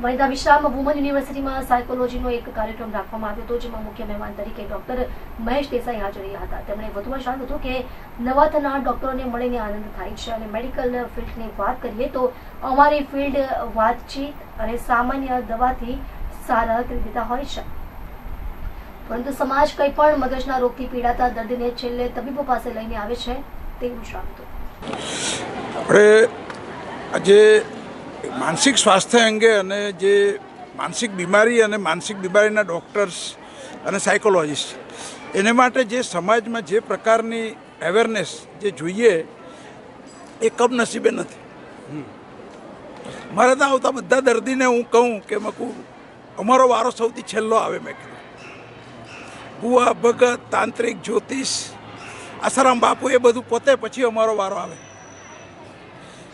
વનિતા વિશ્રામ વુમન યુનિવર્સિટીમાં સાયકોલોજીનો એક કાર્યક્રમ રાખવામાં આવ્યો હતો, જેમાં મુખ્ય મહેમાન તરીકે ડોક્ટર મહેશ દેસાઈ હાજર રહ્યા હતા. તેમણે વધુમાં જણાવ્યું હતું કે, નવા થનાર ડોક્ટરોને મળીને આનંદ થાય છે અને મેડિકલ ફિલ્ડની વાત કરીએ તો, અમારી ફિલ્ડ વાતચીત અને સામાન્ય દવાથી સારા કરી દેતા હોય છે. પરંતુ સમાજ કંઈ પણ મગજના રોગથી પીડાતા દર્દીને છેલ્લે તબીબો પાસે લઈને આવે છે, તેવું જણાવ્યું આપણે આજે માનસિક સ્વાસ્થ્ય અંગે અને જે માનસિક બીમારી અને માનસિક બીમારીના ડૉક્ટર્સ અને સાયકોલોજિસ્ટ, એને માટે જે સમાજમાં જે પ્રકારની અવેરનેસ જે જોઈએ, એ કમનસીબે નથી. મારે ત્યાં આવતા બધા દર્દીને હું કહું કે મકું, અમારો વારો સૌથી છેલ્લો આવે મેં કીધું. ભુવા, ભગત, તાંત્રિક, જ્યોતિષ, આસારામ બાપુ એ બધું પોતે પછી અમારો વારો આવે.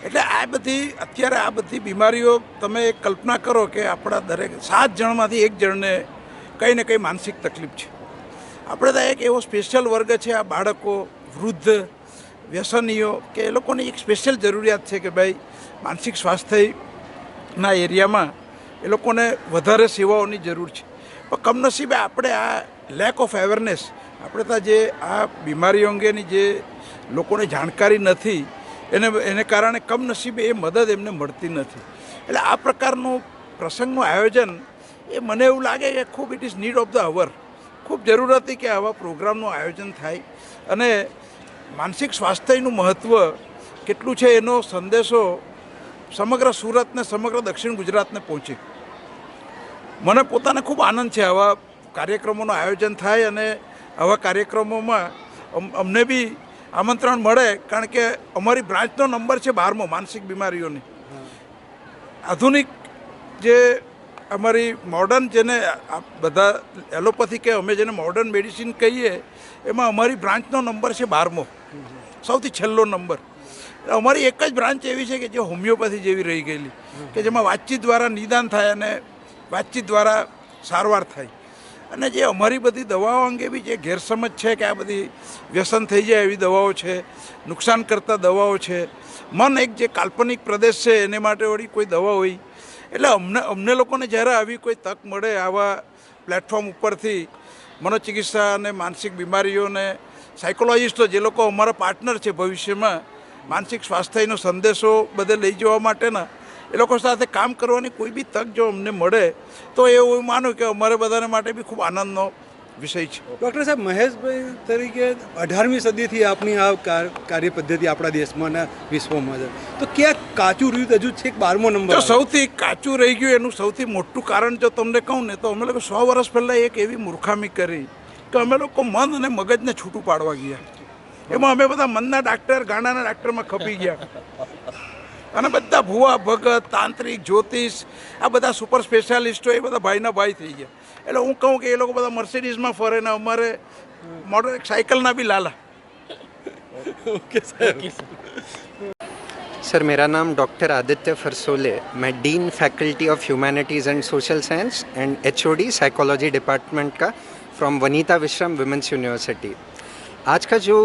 એટલે આ બધી, અત્યારે આ બધી બીમારીઓ તમે કલ્પના કરો કે આપણા દરેક સાત જણમાંથી એક જણને કંઈ ને કંઈ માનસિક તકલીફ છે. આપણે ત્યાં એક એવો સ્પેશિયલ વર્ગ છે, આ બાળકો, વૃદ્ધ, વ્યસનીઓ, કે એ લોકોની એક સ્પેશિયલ જરૂરિયાત છે કે ભાઈ માનસિક સ્વાસ્થ્યના એરિયામાં એ લોકોને વધારે સેવાઓની જરૂર છે. પણ કમનસીબે આપણે આ લેક ઓફ અવેરનેસ આપણે ત્યાં જે આ બીમારીઓ અંગેની જે લોકોને જાણકારી નથી એને એને કારણે કમનસીબે એ મદદ એમને મળતી નથી. એટલે આ પ્રકારનું પ્રસંગનું આયોજન એ મને એવું લાગે કે ખૂબ it is need of the hour ખૂબ જરૂર હતી કે આવા પ્રોગ્રામનું આયોજન થાય અને માનસિક સ્વાસ્થ્યનું મહત્ત્વ કેટલું છે એનો સંદેશો સમગ્ર સુરતને, સમગ્ર દક્ષિણ ગુજરાતને પહોંચે. મને પોતાને ખૂબ આનંદ છે આવા કાર્યક્રમોનું આયોજન થાય અને આવા કાર્યક્રમોમાં અમ- અમને બી આમંત્રણ મળે, કારણ કે અમારી બ્રાન્ચનો નંબર છે બારમો, માનસિક બીમારીઓની. આધુનિક જે અમારી મોડર્ન જેને બધા એલોપેથી કે અમે જેને મોડર્ન મેડિસિન કહીએ, એમાં અમારી બ્રાન્ચનો નંબર છે બારમો. સૌથી છેલ્લો નંબર. અમારી એક જ બ્રાન્ચ એવી છે કે જે હોમિયોપેથી જેવી રહી ગયેલી, કે જેમાં વાતચીત દ્વારા નિદાન થાય અને વાતચીત દ્વારા સારવાર થાય. અને જે અમારી બધી દવાઓ અંગે બી જે ગેરસમજ છે કે આ બધી વ્યસન થઈ જાય એવી દવાઓ છે, નુકસાન કરતા દવાઓ છે, મન એક જે કાલ્પનિક પ્રદેશ છે એને માટે વળી કોઈ દવા હોય. એટલે અમને અમને લોકોને જ્યારે આવી કોઈ તક મળે આવા પ્લેટફોર્મ ઉપરથી, મનોચિકિત્સા અને માનસિક બીમારીઓને સાયકોલોજિસ્ટો જે લોકો અમારા પાર્ટનર છે ભવિષ્યમાં, માનસિક સ્વાસ્થ્યનો સંદેશો બધે લઈ જવા માટેના એ લોકો સાથે કામ કરવાની કોઈ બી તક જો અમને મળે તો એ હું માનું કે અમારે બધાને માટે બી ખૂબ આનંદનો વિષય છે. ડૉક્ટર સાહેબ મહેશભાઈ તરીકે અઢારમી સદીથી આપની આ કાર- કાર્ય પદ્ધતિ આપણા દેશમાં અને વિશ્વમાં છે. તો ક્યાંક કાચું રહ્યું હજુ છેક બારમો નંબર સૌથી કાચું રહી ગયું એનું સૌથી મોટું કારણ જો તમને કહું ને તો અમે લોકો સો વર્ષ પહેલાં એક એવી મૂર્ખામી કરી કે અમે લોકો મન અને મગજને છૂટું પાડવા ગયા. એમાં અમે બધા મનના ડાક્ટર ગાણાના ડાક્ટરમાં ખપી ગયા. અને બધા ભુવા ભગત તાંત્રિક જ્યોતિષ આ બધા સુપર સ્પેશિયાલિસ્ટો એ બધા ભાઈના ભાઈ થઈ ગયા એટલે હું કહું કે એ લોકો બધા મર્સિડીઝમાં ફરે ને અમારે મોટર સાયકલના બી લાલા ઓકે સાહેબ सर मेरा नाम डॉक्टर आदित्य फरसोले मैं dean faculty of humanities and social science and HOD psychology department का from Vanita Vishram women's university आज का जो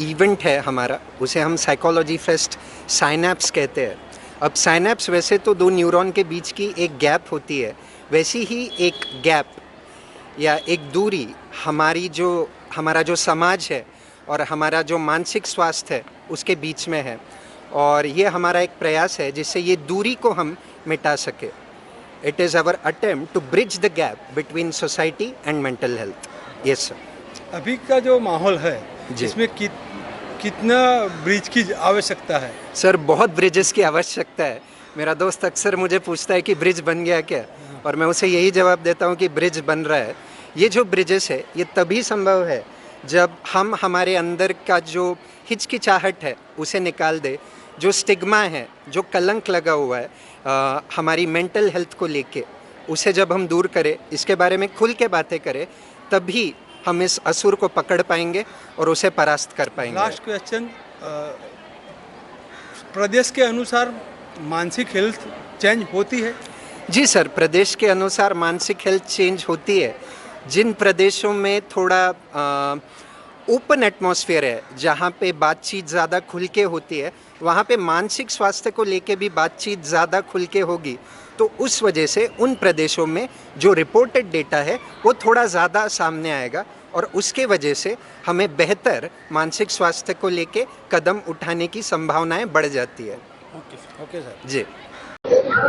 इवेंट है हमारा, उसे हम साइकोलॉजी फेस्ट साइनैप्स कहते हैं। अब साइनैप्स वैसे तो दो न्यूरॉन के बीच की एक गैप होती है, वैसी ही एक गैप या एक दूरी हमारी जो, हमारा जो समाज है और हमारा जो मानसिक स्वास्थ्य है, उसके बीच में है। और ये हमारा एक प्रयास है जिससे ये दूरी को हम मिटा सके। It is our attempt to bridge the gap between society and mental health yes sir अभी का जो माहौल है। इसमें कित कितना ब्रिज की आवश्यकता है? सर बहुत ब्रिजेस की आवश्यकता है। मेरा दोस्त अक्सर मुझे पूछता है कि ब्रिज बन गया क्या? और मैं उसे यही जवाब देता हूँ कि ब्रिज बन रहा है। ये जो ब्रिजेस है ये तभी संभव है जब हम हमारे अंदर का जो हिचकिचाहट है उसे निकाल दे। जो स्टिग्मा है जो कलंक लगा हुआ है अ, हमारी मेंटल हेल्थ को लेके उसे जब हम दूर करें इसके बारे में खुल के बातें करें तभी हम इस असुर को पकड़ पाएँगे और उसे परास्त कर पाएँगे। लास्ट क्वेश्चन प्रदेश के अनुसार मानसिक हेल्थ चेंज होती है? जी सर प्रदेश के अनुसार मानसिक हेल्थ चेंज होती है। जिन प्रदेशों में थोड़ा ओपन एटमॉस्फेयर है जहाँ पे बातचीत ज़्यादा खुल के होती है वहाँ पे मानसिक स्वास्थ्य को लेके भी बातचीत ज़्यादा खुल के होगी। तो उस वजह से उन प्रदेशों में जो रिपोर्टेड डेटा है वो थोड़ा ज़्यादा सामने आएगा और उसके वजह से हमें बेहतर मानसिक स्वास्थ्य को लेके कदम उठाने की संभावनाएं बढ़ जाती है ઓકે સર जी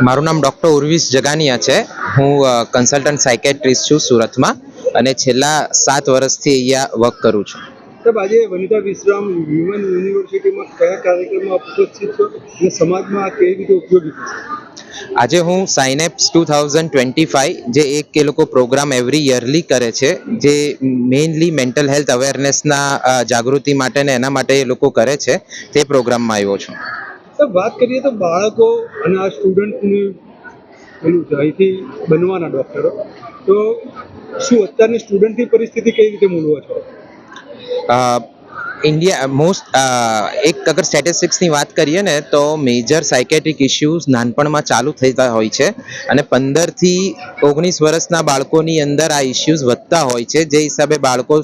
મારું નામ ડૉક્ટર ઉર્વિશ જગાનિયા છે હું કન્સલ્ટન્ટ સાયકેટ્રિસ્ટ છું સુરતમાં અને છેલ્લા સાત વર્ષથી અહીંયા વર્ક કરું છું સાહેબ આજે વનિતા વિશ્રામ હ્યુમન યુનિવર્સિટીમાં કયા કાર્યક્રમમાં આપ ઉપસ્થિત છો અને સમાજમાં આ કેવી રીતે ઉપયોગી થશે આજે હું Synapse two thousand twenty five જે એક એ લોકો પ્રોગ્રામ એવરી યરલી કરે છે જે મેઇનલી મેન્ટલ હેલ્થ અવેરનેસના જાગૃતિ માટે ને એના માટે એ લોકો કરે છે તે પ્રોગ્રામમાં આવ્યો છું. સર વાત કરીએ તો બાળકો અને આ સ્ટુડન્ટની અહીંથી બનવાના ડૉક્ટરો તો શું અત્યારની સ્ટુડન્ટની પરિસ્થિતિ કઈ રીતે મૂલવો છો? ઇન્ડિયા મોસ્ટ એક અગર સ્ટેટિસ્ટિક્સની વાત કરીએ ને, તો મેજર સાયકેટ્રિક ઇશ્યુઝ નાનપણમાં ચાલુ થતા હોય છે અને પંદરથી ઓગણીસ વર્ષના બાળકોની અંદર આ ઇશ્યુઝ વધતા હોય છે. જે હિસાબે બાળકો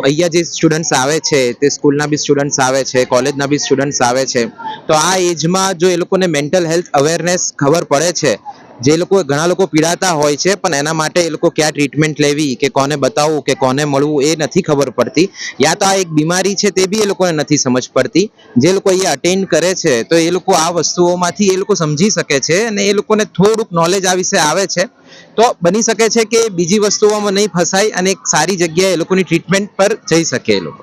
અહીંયા જે સ્ટુડન્ટ્સ આવે છે, તે સ્કૂલના બી સ્ટુડન્ટ્સ આવે છે, કોલેજના બી સ્ટુડન્ટ્સ આવે છે. તો આ એજમાં જો એ લોકોને મેન્ટલ હેલ્થ અવેરનેસ ખબર પડે છે જે લોકો, ઘણા લોકો પીડાતા હોય છે, પણ એના માટે એ લોકો ક્યાં ટ્રીટમેન્ટ લેવી, કે કોને બતાવવું, કે કોને મળવું, એ નથી ખબર પડતી. યા તો આ એક બીમારી છે, તે બી એ લોકોને નથી સમજ પડતી. જે લોકો એ અટેન્ડ કરે છે, તો એ લોકો આ વસ્તુઓમાંથી એ લોકો સમજી શકે છે અને એ લોકોને થોડુંક નોલેજ આ વિશે આવે છે. તો બની શકે છે કે બીજી વસ્તુઓમાં નહીં ફસાય અને એક સારી જગ્યાએ એ લોકોની ટ્રીટમેન્ટ પર જઈ શકે એ લોકો.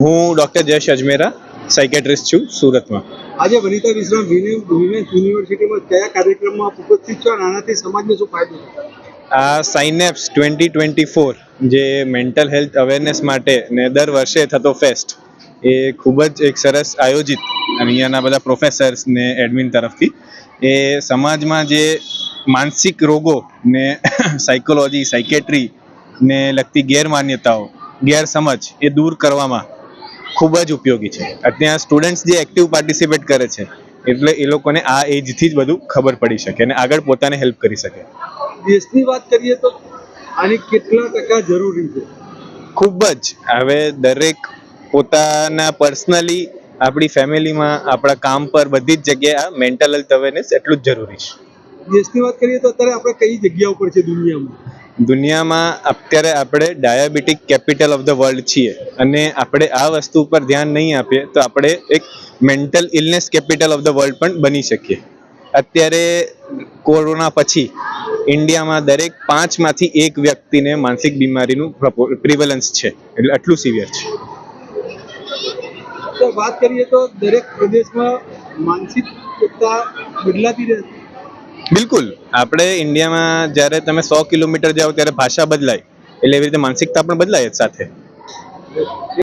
હું ડૉક્ટર જયેશ અજમેરા. સાયકેટ્રિસ્ટ છું સુરતમાં. આજે વનિતા વિશ્રામ વિમેન્સ યુનિવર્સિટીમાં કયા કાર્યક્રમમાં ઉપસ્થિત છો અને આનાથી સમાજને શું ફાયદો આ સાઇનેપ્સ ટ્વેન્ટી ટ્વેન્ટી ફોર જે મેન્ટલ હેલ્થ અવેરનેસ માટે ને દર વર્ષે થતો ફેસ્ટ એ ખૂબ જ એક સરસ આયોજિત અહીંયાના બધા પ્રોફેસર્સ ને એડમિન તરફથી એ સમાજમાં જે માનસિક રોગો ને સાયકોલોજી સાયકેટ્રી ને લગતી ગેરમાન્યતાઓ ગેરસમજ એ દૂર કરવામાં ખૂબ જ ઉપયોગી છે. અત્યારે સ્ટુડન્ટ્સ જે એક્ટિવ પાર્ટિસિપેટ કરે છે એટલે એ લોકોને આ એજથી જ બધું ખબર પડી શકે અને આગળ પોતાને હેલ્પ કરી શકે. દેશની વાત કરીએ તો આની કેટલા ટકા જરૂરી છે? ખૂબ જ. હવે દરેક પોતાના પર્સનલી આપણી ફેમિલીમાં આપણા કામ પર બધી જ જગ્યાએ આ મેન્ટલ હેલ્થ અવેરનેસ એટલું જ જરૂરી છે. દેશની વાત કરીએ તો અત્યારે આપણે કઈ જગ્યા ઉપર છે દુનિયામાં? દુનિયામાં અત્યારે આપણે diabetic capital of the world છીએ અને આપણે આ વસ્તુ પર ધ્યાન નહીં આપીએ તો આપણે એક mental illness capital of the world પણ બની શકીએ. અત્યારે કોરોના પછી ઇન્ડિયામાં દરેક પાંચમાંથી એક વ્યક્તિને માનસિક બીમારીનું પ્રિવેલન્સ છે. એટલે આટલું સિવિયર છે. વાત કરીએ તો દરેક પ્રદેશમાં માનસિકતા બદલાતી રહે. બિલકુલ. આપણે ઇન્ડિયામાં જ્યારે તમે સો કિલોમીટર જાઓ ત્યારે ભાષા બદલાય. એટલે એવી રીતે માનસિકતા પણ બદલાય જ સાથે.